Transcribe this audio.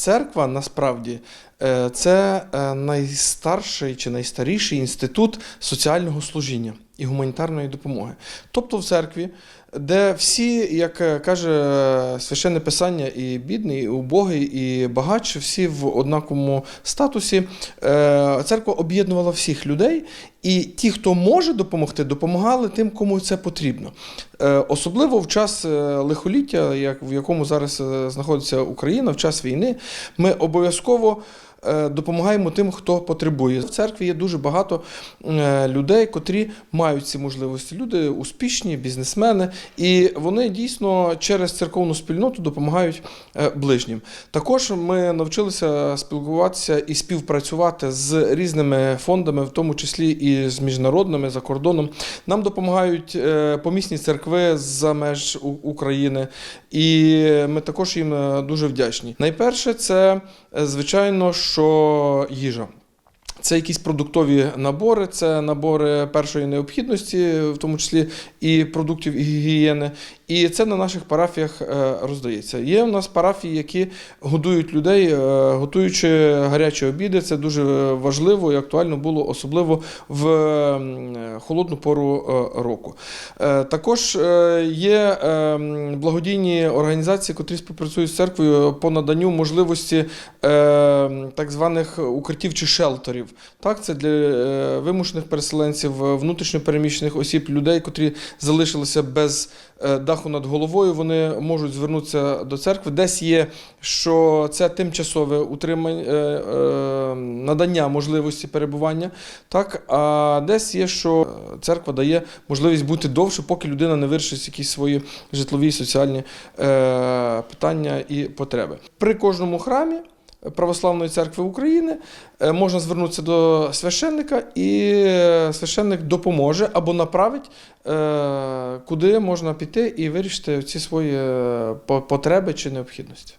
церква насправді це е, найстарший чи найстаріший інститут соціального служіння і гуманітарної допомоги. Тобто в церкві, де всі, як е, каже е, священне писання, і бідний, і убогий, і багач, всі в однаковому статусі. Е, Церква об'єднувала всіх людей, і ті, хто може допомогти, допомагали тим, кому це потрібно. Е, Особливо в час е, лихоліття, як в якому зараз е, знаходиться Україна, в час війни, ми обов'язково. Е, Допомагаємо тим, хто потребує. В церкві є дуже багато е, людей, котрі мають ці можливості. Люди успішні, бізнесмени, і вони дійсно через церковну спільноту допомагають е, ближнім. Також ми навчилися спілкуватися і співпрацювати з різними фондами, в тому числі і з міжнародними за кордоном. Нам допомагають помісні церкви за меж України, і ми також їм дуже вдячні. Найперше, це звичайно, що їжа. Це якісь продуктові набори, це набори першої необхідності, в тому числі і продуктів гігієни. І це на наших парафіях е, роздається. Є у нас парафії, які годують людей, е, готуючи гарячі обіди. Це дуже важливо і актуально було, особливо в холодну пору е, року. Е, Також е, є е, благодійні організації, котрі співпрацюють з церквою по наданню можливості е, так званих укриттів чи шелтерів. Так, це для е, вимушених переселенців, е, внутрішньопереміщених осіб, людей, котрі залишилися без е, даху над головою. Вони можуть звернутися до церкви. Десь є, що це тимчасове утримання, е, е, надання можливості перебування. Так, а десь є, що церква дає можливість бути довше, поки людина не вирішить якісь свої житлові і соціальні питання і потреби. При кожному храмі. Православної церкви України е, можна звернутися до священника, і е, священник допоможе або направить, е, куди можна піти і вирішити ці свої потреби чи необхідності.